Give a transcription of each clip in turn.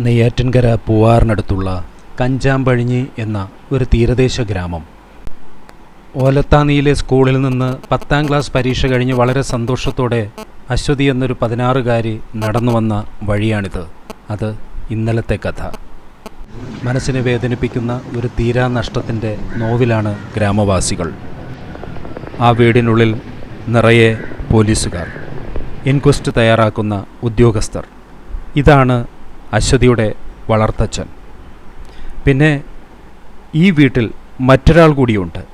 നെയ്യാറ്റിൻകര പൂവാറിനടുത്തുള്ള കഞ്ചാമ്പഴിഞ്ഞി എന്ന ഒരു തീരദേശ ഗ്രാമം. ഓലത്താനിയിലെ സ്കൂളിൽ നിന്ന് പത്താം ക്ലാസ് പരീക്ഷ കഴിഞ്ഞ് വളരെ സന്തോഷത്തോടെ അശ്വതി എന്നൊരു പതിനാറുകാരി നടന്നു വന്ന വഴിയാണിത്. അത് ഇന്നലത്തെ കഥ. മനസ്സിനെ വേദനിപ്പിക്കുന്ന ഒരു തീരാനഷ്ടത്തിന്റെ നോവിലാണ് ഗ്രാമവാസികൾ. ആ വീടിനുള്ളിൽ നിറയെ പോലീസുകാർ. ഇൻക്വസ്റ്റ് തയ്യാറാക്കുന്ന ഉദ്യോഗസ്ഥർ. ഇതാണ് അശ്വതിയുടെ വളർത്തച്ഛൻ. പിന്നെ ഈ വീട്ടിൽ മറ്റൊരാൾ കൂടിയുണ്ട്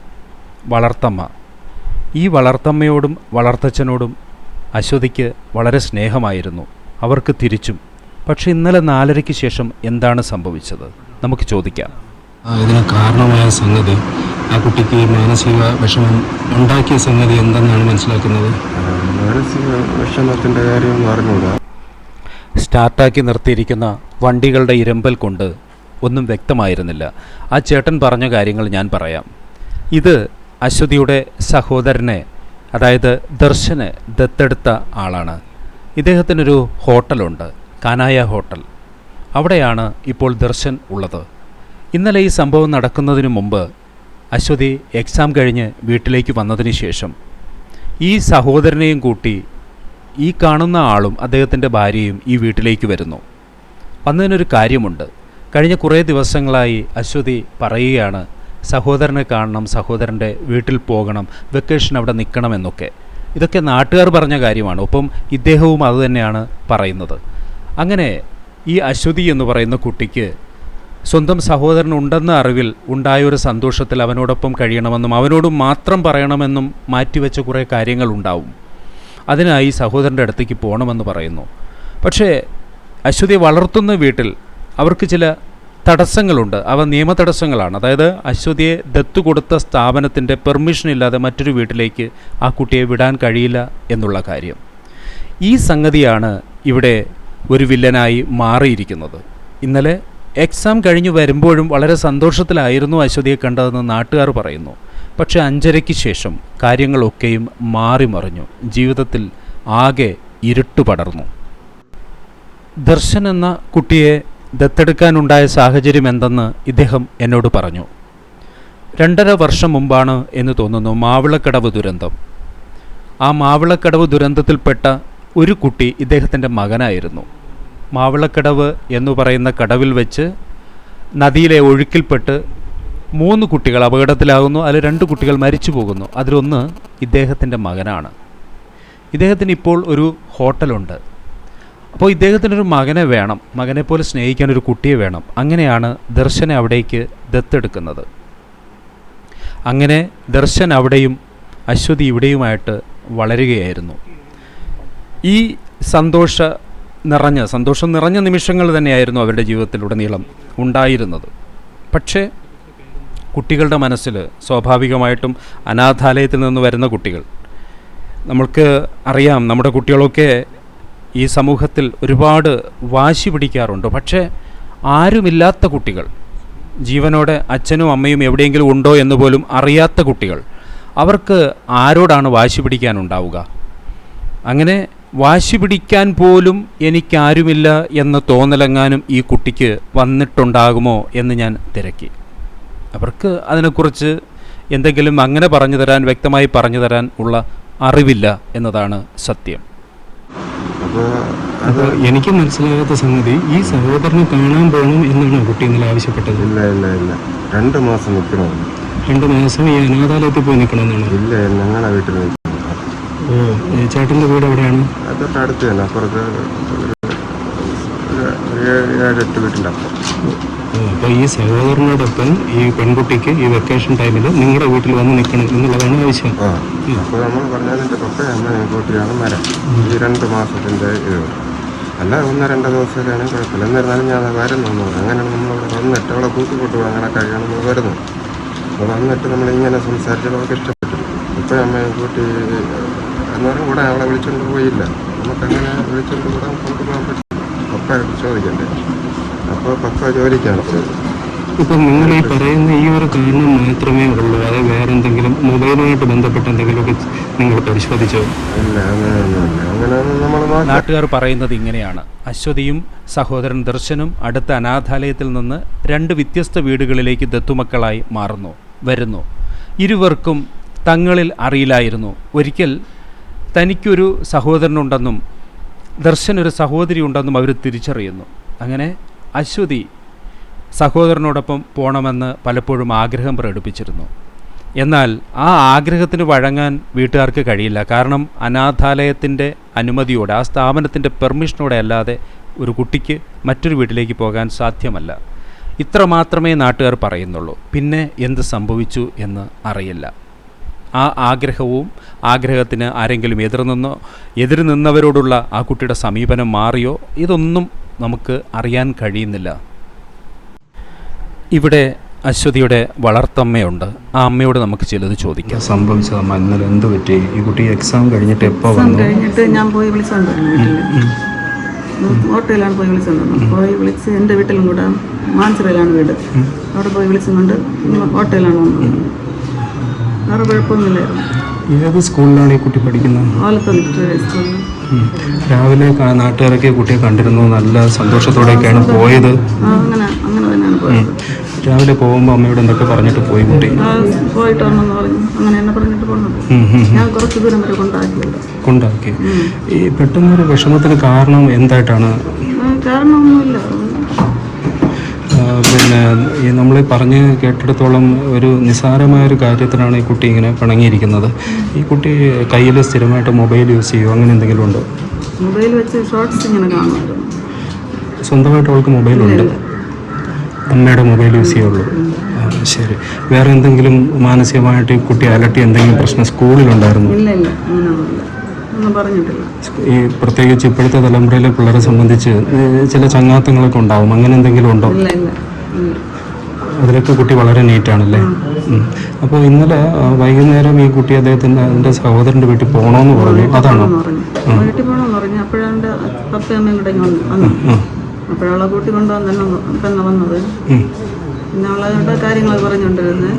വളർത്തമ്മ. ഈ വളർത്തമ്മയോടും വളർത്തച്ഛനോടും അശ്വതിക്ക് വളരെ സ്നേഹമായിരുന്നു. അവർക്ക് തിരിച്ചും. പക്ഷെ ഇന്നലെ നാലരയ്ക്ക് ശേഷം എന്താണ് സംഭവിച്ചത്? നമുക്ക് ചോദിക്കാം. ഇതിന് കാരണമായ സംഗതി ആ കുട്ടിക്ക് മാനസിക വിഷമം ഉണ്ടാക്കിയ സംഗതി എന്തെന്നാണ് മനസ്സിലാക്കുന്നത്? മാനസിക വിഷമത്തിന്റെ കാര്യം അറിഞ്ഞൂടാ സ്റ്റാർട്ടാക്കി നിർത്തിയിരിക്കുന്ന വണ്ടികളുടെ ഇരമ്പൽ കൊണ്ട് ഒന്നും വ്യക്തമായിരുന്നില്ല. ആ ചേട്ടൻ പറഞ്ഞ കാര്യങ്ങൾ ഞാൻ പറയാം. ഇത് അശ്വതിയുടെ സഹോദരനെ അതായത് ദർശന് ദത്തെടുത്ത ആളാണ്. ഇദ്ദേഹത്തിനൊരു ഹോട്ടലുണ്ട് കാനായ ഹോട്ടൽ. അവിടെയാണ് ഇപ്പോൾ ദർശൻ ഉള്ളത്. ഇന്നലെ ഈ സംഭവം നടക്കുന്നതിന് മുമ്പ് അശ്വതി എക്സാം കഴിഞ്ഞ് വീട്ടിലേക്ക് വന്നതിന് ശേഷം ഈ സഹോദരനെയും കൂട്ടി ഈ കാണുന്ന ആളും അദ്ദേഹത്തിന്റെ ഭാര്യയും ഈ വീട്ടിലേക്ക് വരുന്നു. വന്നതിനൊരു കാര്യമുണ്ട്. കഴിഞ്ഞ കുറേ ദിവസങ്ങളായി അശ്വതി പറയുകയാണ് സഹോദരനെ കാണണം സഹോദരന്റെ വീട്ടിൽ പോകണം വെക്കേഷൻ അവിടെ നിൽക്കണം എന്നൊക്കെ. ഇതൊക്കെ നാട്ടുകാർ പറഞ്ഞ കാര്യമാണ്. ഒപ്പം ഇദ്ദേഹവും അതുതന്നെയാണ് പറയുന്നത്. അങ്ങനെ ഈ അശ്വതി എന്ന് പറയുന്ന കുട്ടിക്ക് സ്വന്തം സഹോദരൻ ഉണ്ടെന്ന അറിവിൽ ഉണ്ടായൊരു സന്തോഷത്തിൽ അവനോടൊപ്പം കഴിയണമെന്നും അവനോട് മാത്രം പറയണമെന്നും മാറ്റിവെച്ച കുറേ കാര്യങ്ങളുണ്ടാവും അതിനായി സഹോദരന്റെ അടുത്തേക്ക് പോകണമെന്ന് പറയുന്നു. പക്ഷേ അശ്വതി വളർത്തുന്ന വീട്ടിൽ അവർക്ക് ചില തടസ്സങ്ങളുണ്ട്. അവ നിയമ തടസ്സങ്ങളാണ് അതായത് അശ്വതിയെ ദത്തു കൊടുത്ത സ്ഥാപനത്തിന്റെ പെർമിഷൻ ഇല്ലാതെ മറ്റൊരു വീട്ടിലേക്ക് ആ കുട്ടിയെ വിടാൻ കഴിയില്ല എന്നുള്ള കാര്യം. ഈ സംഗതിയാണ് ഇവിടെ ഒരു വില്ലനായി മാറിയിരിക്കുന്നത്. ഇന്നലെ എക്സാം കഴിഞ്ഞ് വരുമ്പോഴും വളരെ സന്തോഷത്തിലായിരുന്നു അശ്വതിയെ കണ്ടതെന്ന് നാട്ടുകാർ പറയുന്നു. പക്ഷേ അഞ്ചരയ്ക്ക് ശേഷം കാര്യങ്ങളൊക്കെയും മാറി മറിഞ്ഞു ജീവിതത്തിൽ ആകെ ഇരുട്ട് പടർന്നു. ദർശൻ എന്ന കുട്ടിയെ ദത്തെടുക്കാനുണ്ടായ സാഹചര്യം എന്തെന്ന് ഇദ്ദേഹം എന്നോട് പറഞ്ഞു. രണ്ടര വർഷം മുമ്പാണ് എന്ന് തോന്നുന്നു മാവിളക്കടവ് ദുരന്തം. ആ മാവിളക്കടവ് ദുരന്തത്തിൽപ്പെട്ട ഒരു കുട്ടി ഇദ്ദേഹത്തിന്റെ മകനായിരുന്നു. മാവിളക്കടവ് എന്ന് പറയുന്ന കടവിൽ വെച്ച് നദിയിലെ ഒഴുക്കിൽപ്പെട്ട് മൂന്ന് കുട്ടികൾ അപകടത്തിലാകുന്നു. അതിൽ രണ്ട് കുട്ടികൾ മരിച്ചു പോകുന്നു. അതിലൊന്ന് ഇദ്ദേഹത്തിന്റെ മകനാണ്. ഇദ്ദേഹത്തിന് ഇപ്പോൾ ഒരു ഹോട്ടലുണ്ട്. അപ്പോൾ ഇദ്ദേഹത്തിനൊരു മകനെ വേണം. മകനെ പോലെ സ്നേഹിക്കാൻ ഒരു കുട്ടിയെ വേണം. അങ്ങനെയാണ് ദർശനെ അവിടേക്ക് ദത്തെടുക്കുന്നത്. അങ്ങനെ ദർശൻ അവിടെയും അശ്വതി ഇവിടെയുമായിട്ട് വളരുകയായിരുന്നു. ഈ സന്തോഷ നിറഞ്ഞ സന്തോഷം നിറഞ്ഞ നിമിഷങ്ങൾ തന്നെയായിരുന്നു അവരുടെ ജീവിതത്തിലുടനീളം ഉണ്ടായിരുന്നത്. പക്ഷേ കുട്ടികളുടെ മനസ്സിൽ സ്വാഭാവികമായിട്ടും അനാഥാലയത്തിൽ നിന്ന് വരുന്ന കുട്ടികൾ. നമ്മൾക്ക് അറിയാം നമ്മുടെ കുട്ടികളൊക്കെ ഈ സമൂഹത്തിൽ ഒരുപാട് വാശി പിടിക്കാറുണ്ട്. പക്ഷേ ആരുമില്ലാത്ത കുട്ടികൾ ജീവനോടെ അച്ഛനും അമ്മയും എവിടെയെങ്കിലും ഉണ്ടോ എന്ന് പോലും അറിയാത്ത കുട്ടികൾ അവർക്ക് ആരോടാണ് വാശി പിടിക്കാനുണ്ടാവുക? അങ്ങനെ വാശി പിടിക്കാൻ പോലും എനിക്കാരുമില്ല എന്ന തോന്നലെങ്ങാനും ഈ കുട്ടിക്ക് വന്നിട്ടുണ്ടാകുമോ എന്ന് ഞാൻ തിരക്കി. അവർക്ക് അതിനെക്കുറിച്ച് എന്തെങ്കിലും അങ്ങനെ പറഞ്ഞു തരാൻ വ്യക്തമായി പറഞ്ഞു തരാൻ ഉള്ള അറിവില്ല എന്നതാണ് സത്യം. അപ്പോൾ എനിക്ക് മനസ്സിലാകാത്ത സംഗതി ഈ സഹോദരനെ കാണാൻ പോകണം എന്നാണ് കുട്ടി ഇന്നലെ ആവശ്യപ്പെട്ടത്. ഇല്ല ഇല്ല ഇല്ല. രണ്ട് മാസം നിൽക്കണോ രണ്ട് മാസം ഈ അനാഥാലയത്തിൽ പോയി നിൽക്കണമെന്നാണ്? ഇല്ല ഞങ്ങളെ വീട്ടിൽ ഓ ഈ ചേട്ടന്റെ വീട് എവിടെയാണ്? അടുത്ത് തന്നെ അപ്പുറത്ത് ഏഴെട്ട് വീട്ടിന്റെ അപ്പുറം. അപ്പോൾ ഈ സഹോദരനോടൊപ്പം ഈ പെൺകുട്ടിക്ക് ഈ വെക്കേഷൻ ടൈമിൽ നിങ്ങളുടെ വീട്ടിൽ വന്ന് നിൽക്കണം എന്നുള്ളതാണ് ആവശ്യം. അപ്പോൾ നമ്മൾ പറഞ്ഞതിന്റെ അമ്മ കൂട്ടിയാണ് മരം. ഈ രണ്ട് മാസത്തിന്റെ ഇത് അല്ല ഒന്ന് രണ്ട് ദിവസമൊക്കെയാണെങ്കിൽ കുഴപ്പമില്ല. എന്നിരുന്നാലും ഞാൻ വരുന്നു എന്ന് പറഞ്ഞു. അങ്ങനെയാണ് നമ്മളിവിടെ വന്നിട്ട് അവളെ കൂട്ടിക്കൊണ്ടു കണക്കാക്കിയാണ് നമ്മൾ വരുന്നത് അപ്പോൾ വന്നിട്ട് നമ്മളിങ്ങനെ സംസാരിച്ചത് അവൾക്ക് ഇഷ്ടപ്പെട്ടു. ഇപ്പോൾ അമ്മയെ കൂട്ടി എന്ന് പറഞ്ഞാൽ കൂടെ അവളെ വിളിച്ചുകൊണ്ട് പോയില്ല. നമുക്കങ്ങനെ വിളിച്ചുകൊണ്ട് കൂടെ കൊണ്ടുപോകാൻ പറ്റും അപ്പം ചോദിക്കണ്ടേ? അപ്പോൾ പക്ക ജോലിക്കാണ്. ഇപ്പം നിങ്ങൾ ഈ പറയുന്ന ഈ ഒരു കാരണം മാത്രമേ ഉള്ളൂ. അത് വേറെ എന്തെങ്കിലും മൊബൈലുമായിട്ട് ബന്ധപ്പെട്ട എന്തെങ്കിലുമൊക്കെ നിങ്ങൾ പരിശോധിച്ചോ? ഇല്ല അങ്ങനെയൊന്നുമില്ല അങ്ങനെയൊന്നും നമ്മൾ നാട്ടുകാർ പറയുന്നത് ഇങ്ങനെയാണ്. അശ്വതിയും സഹോദരൻ ദർശനും അടുത്ത അനാഥാലയത്തിൽ നിന്ന് രണ്ട് വ്യത്യസ്ത വീടുകളിലേക്ക് ദത്തുമക്കളായി മാറുന്നു വരുന്നു. ഇരുവർക്കും തങ്ങളിൽ അറിയില്ലായിരുന്നു. ഒരിക്കൽ തനിക്കൊരു സഹോദരനുണ്ടെന്നും ദർശനൊരു സഹോദരി ഉണ്ടെന്നും അവർ തിരിച്ചറിയുന്നു. അങ്ങനെ അശ്വതി സഹോദരനോടൊപ്പം പോണമെന്ന് പലപ്പോഴും ആഗ്രഹം പ്രകടിപ്പിച്ചിരുന്നു. എന്നാൽ ആ ആഗ്രഹത്തിന് വഴങ്ങാൻ വീട്ടുകാർക്ക് കഴിയില്ല. കാരണം അനാഥാലയത്തിന്റെ അനുമതിയോടെ ആ സ്ഥാപനത്തിന്റെ പെർമിഷനോടെ അല്ലാതെ ഒരു കുട്ടിക്ക് മറ്റൊരു വീട്ടിലേക്ക് പോകാൻ സാധ്യമല്ല. ഇത്ര മാത്രമേ നാട്ടുകാർ പറയുന്നുള്ളൂ. പിന്നെ എന്ത് സംഭവിച്ചു എന്ന് അറിയില്ല. ആ ആഗ്രഹവും ആഗ്രഹത്തിന് ആരെങ്കിലും എതിർ നിന്നോ എതിർ നിന്നവരോടുള്ള ആ കുട്ടിയുടെ സമീപനം മാറിയോ ഇതൊന്നും നമുക്ക് അറിയാൻ കഴിയുന്നില്ല. ഇവിടെ അശ്വതിയുടെ വളർത്തമ്മയുണ്ട്. ആ അമ്മയോട് നമുക്ക് ചിലത് ചോദിക്കാം. സംഭവിച്ചത് അമ്മ ഇന്നലെ എന്ത് പറ്റി? ഈ കുട്ടി എക്സാം കഴിഞ്ഞിട്ട് എപ്പോൾ വന്നു? കഴിഞ്ഞിട്ട് ഞാൻ പോയി വീട്ടിൽ ഓട്ടോയിലാണ് പോയി വിളിച്ചോണ്ട് പോയി വിളിച്ച് എന്റെ വീട്ടിലും കൂടെ മാഞ്ചിറയിലാണ് വീട്. അവിടെ പോയി വിളിച്ചുകൊണ്ട് ഓട്ടോയിലാണ് വന്നത്. വേറെ കുഴപ്പമൊന്നുമില്ലായിരുന്നു. ഏത് സ്കൂളിലാണ് ഈ കുട്ടി പഠിക്കുന്നത്? ഓലത്തോന്ന് സ്കൂളിൽ. രാവിലെ നാട്ടുകാരൊക്കെ കുട്ടിയെ കണ്ടിരുന്നു. നല്ല സന്തോഷത്തോടെയൊക്കെയാണ് പോയത്. രാവിലെ പോകുമ്പോൾ അമ്മയോട് എന്തൊക്കെ പറഞ്ഞിട്ട് പോയി കുട്ടി? ആ പോയിട്ട് വന്നെന്ന് പറഞ്ഞു. അങ്ങനെ എന്നെ പറഞ്ഞിട്ട് പോണത് ഉം, ഉം, ഉം. ഞാൻ കുറച്ച് ദൂരം വരെ കൊണ്ടാക്കിയത്. കൊണ്ടാക്കി. ഈ പെട്ടെന്നൊരു വിഷമത്തിന് കാരണം എന്തായിട്ടാണ്? കാരണമൊന്നുമില്ല. ഈ നമ്മൾ പറഞ്ഞ് കേട്ടിടത്തോളം ഒരു നിസ്സാരമായ ഒരു കാര്യത്തിനാണ് ഈ കുട്ടി ഇങ്ങനെ പിണങ്ങിയിരിക്കുന്നത്. ഈ കുട്ടി കയ്യിൽ സ്ഥിരമായിട്ട് മൊബൈൽ യൂസ് ചെയ്യുമോ അങ്ങനെ എന്തെങ്കിലും ഉണ്ടോ? മൊബൈൽ വെച്ച് ഷോർട്സ് ഇങ്ങനെ കാണുമായിരുന്നു. സ്വന്തമായിട്ട് അവൾക്ക് മൊബൈലുണ്ട് അമ്മയുടെ മൊബൈൽ യൂസ് ചെയ്യുള്ളൂ. ശരി. വേറെ എന്തെങ്കിലും മാനസികമായിട്ട് ഈ കുട്ടി അലട്ടി എന്തെങ്കിലും പ്രശ്നം സ്കൂളിലുണ്ടായിരുന്നു? ഈ പ്രത്യേകിച്ച് ഇപ്പോഴത്തെ തലമുറയിലെ പിള്ളേരെ സംബന്ധിച്ച് ചില ചങ്ങാത്തങ്ങളൊക്കെ ഉണ്ടാവും. അങ്ങനെ എന്തെങ്കിലും ഉണ്ടോ? അതിലൊക്കെ കുട്ടി വളരെ നീറ്റാണല്ലേ അപ്പോൾ ഇന്നലെ വൈകുന്നേരം ഈ കുട്ടി അദ്ദേഹത്തിന്റെ എന്റെ സഹോദരന്റെ വീട്ടിൽ പോകണമെന്ന് പറഞ്ഞു. അതാണോ? വീട്ടിൽ പോകണമെന്ന് പറഞ്ഞു. അപ്പോഴാണ്ട് പപ്പയും അമ്മയും കൂടെ വന്നു വന്നു. കൂട്ടി കൊണ്ടുവന്ന് തന്നെ വന്നത്. പിന്നെ അവളുടെ കാര്യങ്ങൾ പറഞ്ഞുകൊണ്ടിരുന്നത്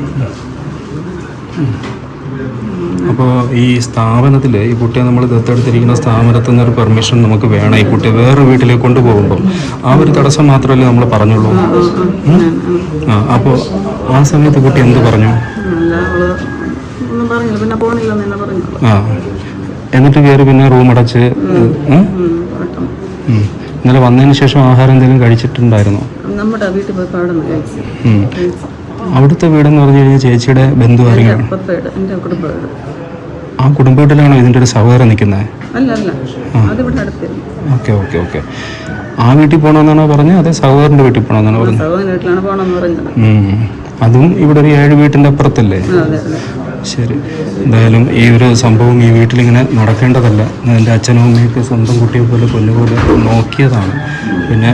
അപ്പോൾ ഈ സ്ഥാപനത്തിൽ ഈ കുട്ടിയെ നമ്മൾ ദത്തെടുത്തിരിക്കുന്ന സ്ഥാപനത്തിൽ നിന്നൊരു പെർമിഷൻ നമുക്ക് വേണം ഈ കുട്ടിയെ വേറെ വീട്ടിലേക്ക് കൊണ്ടുപോകുമ്പോൾ ആ ഒരു തടസ്സം മാത്രമല്ലേ നമ്മൾ പറഞ്ഞുള്ളൂ? ആ അപ്പോൾ ആ സമയത്ത് കുട്ടി എന്ത് പറഞ്ഞു? ആ. എന്നിട്ട് കയറി പിന്നെ റൂം അടച്ച്. ഇന്നലെ വന്നതിന് ശേഷം ആഹാരം എന്തെങ്കിലും കഴിച്ചിട്ടുണ്ടായിരുന്നോ? നമ്മുടെ വീട്ടിൽ പോയി അവിടുത്തെ വീടെന്ന് പറഞ്ഞു കഴിഞ്ഞാൽ ചേച്ചിയുടെ ബന്ധു ആരെങ്കിലും ആ കുടുംബ വീട്ടിലാണോ ഇതിന്റെ ഒരു സഹോദരൻ നിൽക്കുന്നത് ഓക്കെ ഓക്കെ ഓക്കെ. ആ വീട്ടിൽ പോകണമെന്നാണോ പറഞ്ഞത്? അതെ സഹോദരന്റെ വീട്ടിൽ പോകണമെന്നാണോ പറഞ്ഞത്? അതും ഇവിടെ ഒരു ഏഴ് വീട്ടിന്റെ അപ്പുറത്തല്ലേ? ശരി. എന്തായാലും ഈ ഒരു സംഭവം ഈ വീട്ടിലിങ്ങനെ നടക്കേണ്ടതല്ല. എന്റെ അച്ഛനും അമ്മയൊക്കെ സ്വന്തം കുട്ടിയെ പോലെ കൊല്ലുപോലെ നോക്കിയതാണ്. പിന്നെ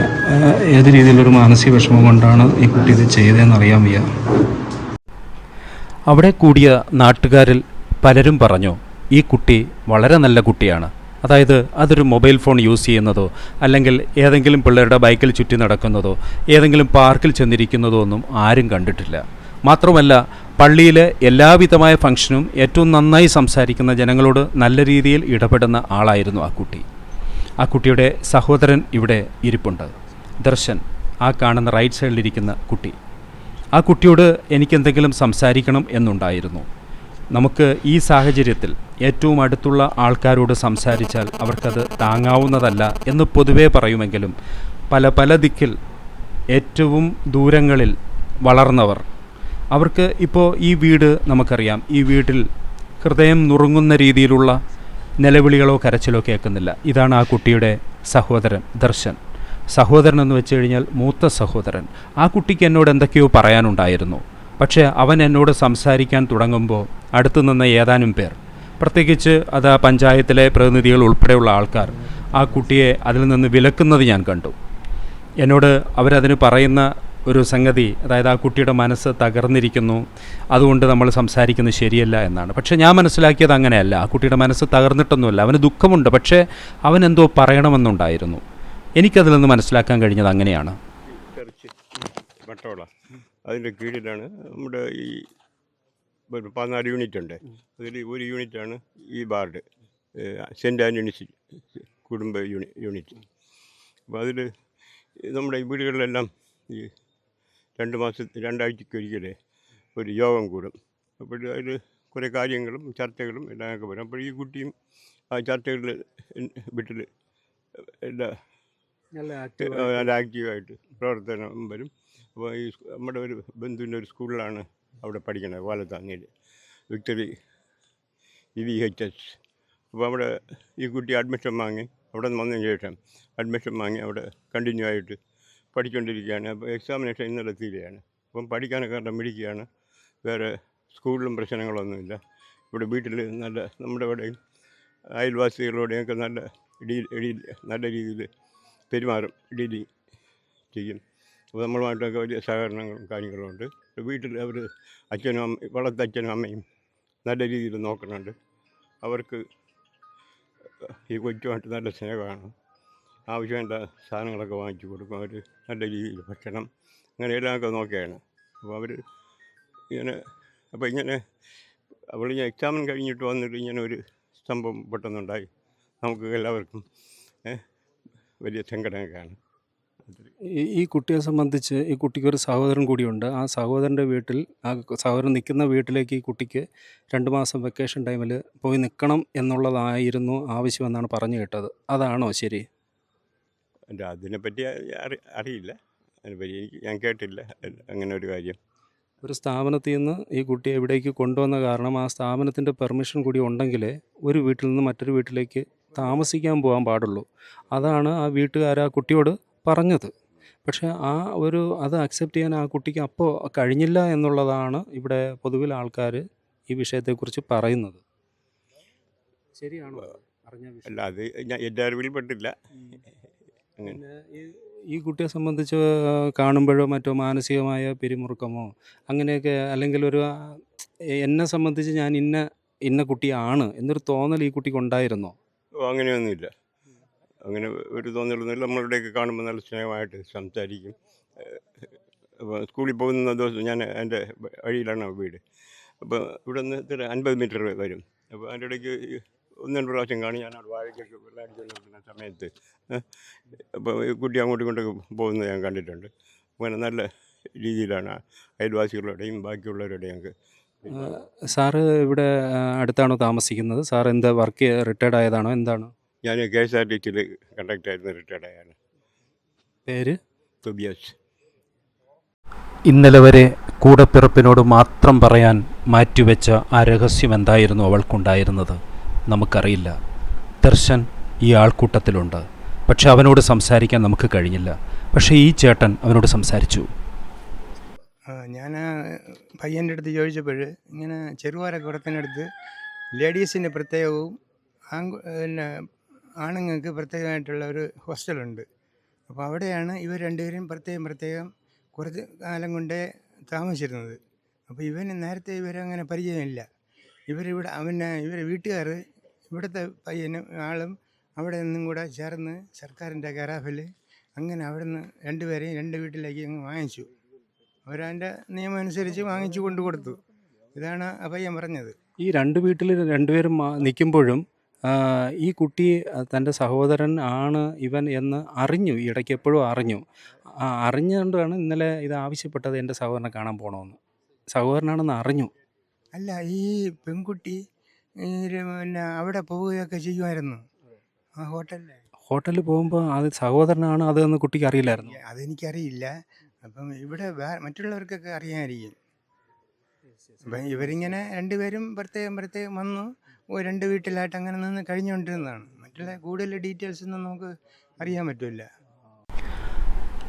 ഏത് രീതിയിലൊരു മാനസിക വിഷമം കൊണ്ടാണ് ഈ കുട്ടി ഇത് ചെയ്തതെന്ന് അറിയാൻ വയ്യ. അവിടെ കൂടിയ നാട്ടുകാരിൽ പലരും പറഞ്ഞു ഈ കുട്ടി വളരെ നല്ല കുട്ടിയാണ്. അതായത് അതൊരു മൊബൈൽ ഫോൺ യൂസ് ചെയ്യുന്നതോ അല്ലെങ്കിൽ ഏതെങ്കിലും പിള്ളേരുടെ ബൈക്കിൽ ചുറ്റി നടക്കുന്നതോ ഏതെങ്കിലും പാർക്കിൽ ചെന്നിരിക്കുന്നതോ ഒന്നും ആരും കണ്ടിട്ടില്ല. മാത്രമല്ല പള്ളിയിലെ എല്ലാവിധമായ ഫംഗ്ഷനും ഏറ്റവും നന്നായി സംസാരിക്കുന്ന ജനങ്ങളോട് നല്ല രീതിയിൽ ഇടപെടുന്ന ആളായിരുന്നു ആ കുട്ടി. ആ കുട്ടിയുടെ സഹോദരൻ ഇവിടെ ഇരിപ്പുണ്ട്. ദർശൻ ആ കാണുന്ന റൈറ്റ് സൈഡിലിരിക്കുന്ന കുട്ടി. ആ കുട്ടിയോട് എനിക്കെന്തെങ്കിലും സംസാരിക്കണം എന്നുണ്ടായിരുന്നു. നമുക്ക് ഈ സാഹചര്യത്തിൽ ഏറ്റവും അടുത്തുള്ള ആൾക്കാരോട് സംസാരിച്ചാൽ അവർക്കത് താങ്ങാവുന്നതല്ല എന്ന് പൊതുവേ പറയുമെങ്കിലും പല പല ദിക്കിൽ ഏറ്റവും ദൂരങ്ങളിൽ വളർന്നവർ. അവർക്ക് ഇപ്പോൾ ഈ വീട് നമുക്കറിയാം. ഈ വീട്ടിൽ ഹൃദയം നുറുങ്ങുന്ന രീതിയിലുള്ള നിലവിളികളോ കരച്ചിലോ കേൾക്കുന്നില്ല. ഇതാണ് ആ കുട്ടിയുടെ സഹോദരൻ ദർശൻ. സഹോദരൻ എന്ന് വെച്ച് കഴിഞ്ഞാൽ മൂത്ത സഹോദരൻ. ആ കുട്ടിക്ക് എന്നോട് എന്തൊക്കെയോ പറയാനുണ്ടായിരുന്നു. പക്ഷേ അവൻ എന്നോട് സംസാരിക്കാൻ തുടങ്ങുമ്പോൾ അടുത്തു നിന്ന് ഏതാനും പേർ പ്രത്യേകിച്ച് അത് ആ പഞ്ചായത്തിലെ പ്രതിനിധികൾ ഉൾപ്പെടെയുള്ള ആൾക്കാർ ആ കുട്ടിയെ അതിൽ നിന്ന് വിലക്കുന്നത് ഞാൻ കണ്ടു. എന്നോട് അവരതിന് പറയുന്ന ഒരു സംഗതി അതായത് ആ കുട്ടിയുടെ മനസ്സ് തകർന്നിരിക്കുന്നു അതുകൊണ്ട് നമ്മൾ സംസാരിക്കുന്നത് ശരിയല്ല എന്നാണ്. പക്ഷേ ഞാൻ മനസ്സിലാക്കിയത് അങ്ങനെയല്ല. ആ കുട്ടിയുടെ മനസ്സ് തകർന്നിട്ടൊന്നുമല്ല. അവന് ദുഃഖമുണ്ട്. പക്ഷേ അവൻ എന്തോ പറയണമെന്നുണ്ടായിരുന്നു. എനിക്കതിൽ നിന്ന് മനസ്സിലാക്കാൻ കഴിഞ്ഞത് അങ്ങനെയാണ്. അതിന്റെ കീഴിലാണ് നമ്മുടെ ഈ ഒരു പതിനാല് യൂണിറ്റ് ഉണ്ട്. അതിൽ ഒരു യൂണിറ്റാണ് ഈ വാർഡ്. സെന്റ് ആന്റണീസ് കുടുംബ യൂണി യൂണിറ്റ് അപ്പോൾ അതിൽ നമ്മുടെ ഈ വീടുകളിലെല്ലാം ഈ രണ്ട് മാസം രണ്ടാഴ്ചക്കൊരിക്കലേ ഒരു യോഗം കൂടും. അപ്പോൾ അതിൽ കുറേ കാര്യങ്ങളും ചർച്ചകളും എല്ലാം ഒക്കെ വരും. അപ്പോൾ ഈ കുട്ടിയും ആ ചർച്ചകളിൽ വീട്ടിൽ എല്ലാ നല്ല ആക്റ്റീവായിട്ട് പ്രവർത്തനം വരും. അപ്പോൾ ഈ നമ്മുടെ ഒരു ബന്ധുവിന്റെ ഒരു സ്കൂളിലാണ് അവിടെ പഠിക്കണത് വാലത്താങ്ങിയിൽ victory E V H S അപ്പോൾ അവിടെ ഈ കുട്ടി അഡ്മിഷൻ വാങ്ങി അവിടെ നിന്ന് വന്നതിന് ശേഷം അഡ്മിഷൻ വാങ്ങി അവിടെ കണ്ടിന്യൂ ആയിട്ട് പഠിച്ചുകൊണ്ടിരിക്കുകയാണ് അപ്പോൾ എക്സാമിനേഷൻ ഇന്നലെ തീരുകയാണ് അപ്പം പഠിക്കാനൊക്കെ കാരണം മിടിക്കുകയാണ് വേറെ സ്കൂളിലും പ്രശ്നങ്ങളൊന്നുമില്ല. ഇവിടെ വീട്ടിൽ നല്ല നമ്മുടെ ഇവിടെയും അയൽവാസികളോടെയൊക്കെ നല്ല ഡീൽ ഡീൽ നല്ല രീതിയിൽ പെരുമാറും ഡീലിങ് ചെയ്യും. അപ്പോൾ നമ്മളുമായിട്ടൊക്കെ വലിയ സഹകരണങ്ങളും കാര്യങ്ങളും ഉണ്ട് വീട്ടിൽ അവർ അച്ഛനും അമ്മ വളർത്ത അച്ഛനും അമ്മയും നല്ല രീതിയിൽ നോക്കുന്നുണ്ട്. അവർക്ക് ഈ കൊച്ചുമായിട്ട് നല്ല സ്നേഹമാണ്. ആവശ്യമുള്ള സാധനങ്ങളൊക്കെ വാങ്ങിച്ചു കൊടുക്കും. അവർ നല്ല രീതിയിൽ ഭക്ഷണം അങ്ങനെ എല്ലാമൊക്കെ നോക്കിയാണ്. അപ്പോൾ അവർ ഇങ്ങനെ അപ്പോൾ ഇങ്ങനെ അവൾ ഞാൻ എക്സാമിൻ കഴിഞ്ഞിട്ട് വന്നിട്ട് ഇങ്ങനെ ഒരു സംഭവം പെട്ടെന്നുണ്ടായി. നമുക്ക് എല്ലാവർക്കും വലിയ സങ്കടമൊക്കെയാണ് ഈ- കുട്ടിയെ സംബന്ധിച്ച് ഈ കുട്ടിക്ക് ഒരു സഹോദരൻ കൂടിയുണ്ട്. ആ സഹോദരന്റെ വീട്ടിൽ ആ സഹോദരൻ നിൽക്കുന്ന വീട്ടിലേക്ക് ഈ കുട്ടിക്ക് രണ്ട് മാസം വെക്കേഷൻ ടൈമിൽ പോയി നിൽക്കണം എന്നുള്ളതായിരുന്നു ആവശ്യമെന്നാണ് പറഞ്ഞു കേട്ടത്. അതാണോ ശരി? അതിനെപ്പറ്റി അറി അറിയില്ല. അതിനെപ്പറ്റി എനിക്ക് ഞാൻ കേട്ടില്ല. അങ്ങനെ ഒരു കാര്യം. ഒരു സ്ഥാപനത്തിൽ നിന്ന് ഈ കുട്ടിയെ ഇവിടേക്ക് കൊണ്ടുവന്ന കാരണം ആ സ്ഥാപനത്തിന്റെ പെർമിഷൻ കൂടി ഉണ്ടെങ്കിൽ ഒരു വീട്ടിൽ നിന്ന് മറ്റൊരു വീട്ടിലേക്ക് താമസിക്കാൻ പോകാൻ പാടുള്ളൂ. അതാണ് ആ വീട്ടുകാർ ആ കുട്ടിയോട് പറഞ്ഞത്. പക്ഷേ ആ ഒരു അത് അക്സെപ്റ്റ് ചെയ്യാൻ ആ കുട്ടിക്ക് അപ്പോൾ കഴിഞ്ഞില്ല എന്നുള്ളതാണ് ഇവിടെ പൊതുവിൽ ആൾക്കാർ ഈ വിഷയത്തെക്കുറിച്ച് പറയുന്നത്. ശരിയാണോ അറിഞ്ഞ അല്ല അത് ഞാൻ എന്റെ അറിവിൽ പെട്ടില്ല. പിന്നെ ഈ കുട്ടിയെ സംബന്ധിച്ച് കാണുമ്പോഴോ മറ്റോ മാനസികമായ പിരിമുറുക്കമോ അങ്ങനെയൊക്കെ അല്ലെങ്കിൽ ഒരു എന്നെ സംബന്ധിച്ച് ഞാൻ ഇന്ന ഇന്ന കുട്ടിയാണ് എന്നൊരു തോന്നൽ ഈ കുട്ടിക്ക് ഉണ്ടായിരുന്നോ? അങ്ങനെയൊന്നുമില്ല. അങ്ങനെ ഒരു തോന്നലൊന്നുമില്ല നമ്മളുടെയൊക്കെ കാണുമ്പോൾ നല്ല സ്നേഹമായിട്ട് സംസാരിക്കും. സ്കൂളിൽ പോകുന്ന ദിവസം ഞാൻ എന്റെ വഴിയിലാണ് വീട്. അപ്പോൾ ഇവിടെ നിന്ന് ഇത്ര അൻപത് മീറ്റർ വരും. അപ്പോൾ അതിന്റെ ഇടയ്ക്ക് ഒന്ന് രണ്ട് പ്രാവശ്യം കാണും. ഞാൻ അവിടെ വാഴയ്ക്കൊക്കെ വെള്ളമടിക്കുന്ന സമയത്ത് അപ്പോൾ കുട്ടി അങ്ങോട്ടും ഇങ്ങോട്ടൊക്കെ പോകുന്നത് ഞാൻ കണ്ടിട്ടുണ്ട്. അങ്ങനെ നല്ല രീതിയിലാണ് അയൽവാസികളുടെയും ബാക്കിയുള്ളവരുടെയും ഒക്കെ സാറ് ഇവിടെ അടുത്താണോ താമസിക്കുന്നത്? സാർ എന്താ വർക്ക് റിട്ടയർഡ് ആയതാണോ എന്താണ്? ഞാൻ കെ എസ് ആർ ടി സിയിൽ കണ്ടക്ടറായിരുന്നു റിട്ടയർഡ് ആയാണ്. പേര്? തുബിയാസ് ഇന്നലെ വരെ കൂടപ്പിറപ്പിനോട് മാത്രം പറയാൻ മാറ്റിവെച്ച ആ രഹസ്യം എന്തായിരുന്നു അവൾക്കുണ്ടായിരുന്നത്? നമുക്കറിയില്ല. ദർശൻ ഈ ആൾക്കൂട്ടത്തിലുണ്ട്. പക്ഷെ അവനോട് സംസാരിക്കാൻ നമുക്ക് കഴിഞ്ഞില്ല. പക്ഷേ ഈ ചേട്ടൻ അവനോട് സംസാരിച്ചു. ഞാൻ പയ്യന്റെ അടുത്ത് ചോദിച്ചപ്പോൾ ഇങ്ങനെ ചെറുവാര കുടത്തിനടുത്ത് ലേഡീസിന്റെ പ്രത്യേകവും പിന്നെ ആണുങ്ങൾക്ക് പ്രത്യേകമായിട്ടുള്ള ഒരു ഹോസ്റ്റലുണ്ട്. അപ്പോൾ അവിടെയാണ് ഇവർ രണ്ടുപേരും പ്രത്യേകം പ്രത്യേകം കുറച്ച് കാലം കൊണ്ടേ താമസിച്ചിരുന്നത്. അപ്പോൾ ഇവന് നേരത്തെ ഇവരങ്ങനെ പരിചയമില്ല. ഇവരിവിടെ അവന് ഇവരെ വീട്ടുകാർ ഇവിടുത്തെ പയ്യനും ആളും അവിടെ നിന്നും കൂടെ ചേർന്ന് സർക്കാരിന്റെ കരാഫിൽ അങ്ങനെ അവിടെ നിന്ന് രണ്ടുപേരെയും രണ്ട് വീട്ടിലേക്ക് അങ്ങ് വാങ്ങിച്ചു. അവരതിന്റെ നിയമം അനുസരിച്ച് വാങ്ങിച്ചു കൊണ്ടു കൊടുത്തു. ഇതാണ് ആ പയ്യൻ പറഞ്ഞത്. ഈ രണ്ട് വീട്ടിൽ രണ്ടുപേരും നിൽക്കുമ്പോഴും ഈ കുട്ടി തന്റെ സഹോദരൻ ആണ് ഇവൻ എന്ന് അറിഞ്ഞു ഇടയ്ക്ക് എപ്പോഴും അറിഞ്ഞു. ആ, അറിഞ്ഞുകൊണ്ടാണ് ഇന്നലെ ഇത് ആവശ്യപ്പെട്ടത് എന്റെ സഹോദരനെ കാണാൻ പോകണമെന്ന് സഹോദരനാണെന്ന് അറിഞ്ഞു. അല്ല ഈ പെൺകുട്ടി പിന്നെ അവിടെ പോവുകയൊക്കെ ചെയ്യുമായിരുന്നു. ആ ഹോട്ടലിൽ ഹോട്ടലിൽ പോകുമ്പോൾ അത് സഹോദരനാണ് അതെന്ന് കുട്ടിക്ക് അറിയില്ലായിരുന്നു. അതെനിക്കറിയില്ല. അപ്പം ഇവിടെ മറ്റുള്ളവർക്കൊക്കെ അറിയാമായിരിക്കും. അപ്പം ഇവരിങ്ങനെ രണ്ടുപേരും പ്രത്യേകം പ്രത്യേകം വന്നു. രണ്ട് വീട്ടിലായിട്ട് അങ്ങനെ നിന്ന് കഴിഞ്ഞുകൊണ്ടിരുന്നതാണ്. മറ്റുള്ള കൂടുതൽ ഡീറ്റെയിൽസ് ഒന്നും നമുക്ക് അറിയാൻ പറ്റില്ല.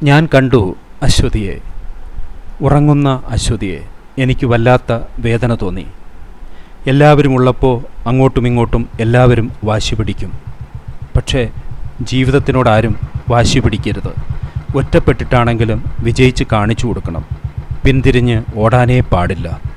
ഞാൻ കണ്ടു അശ്വതിയെ. ഉറങ്ങുന്ന അശ്വതിയെ. എനിക്ക് വല്ലാത്ത വേദന തോന്നി. എല്ലാവരും ഉള്ളപ്പോൾ അങ്ങോട്ടും ഇങ്ങോട്ടും എല്ലാവരും വാശി പിടിക്കും. പക്ഷേ ജീവിതത്തിനോടാരും വാശി പിടിക്കരുത്. ഒറ്റപ്പെട്ടിട്ടാണെങ്കിലും വിജയിച്ച് കാണിച്ചു കൊടുക്കണം. പിന്തിരിഞ്ഞ് ഓടാനേ പാടില്ല.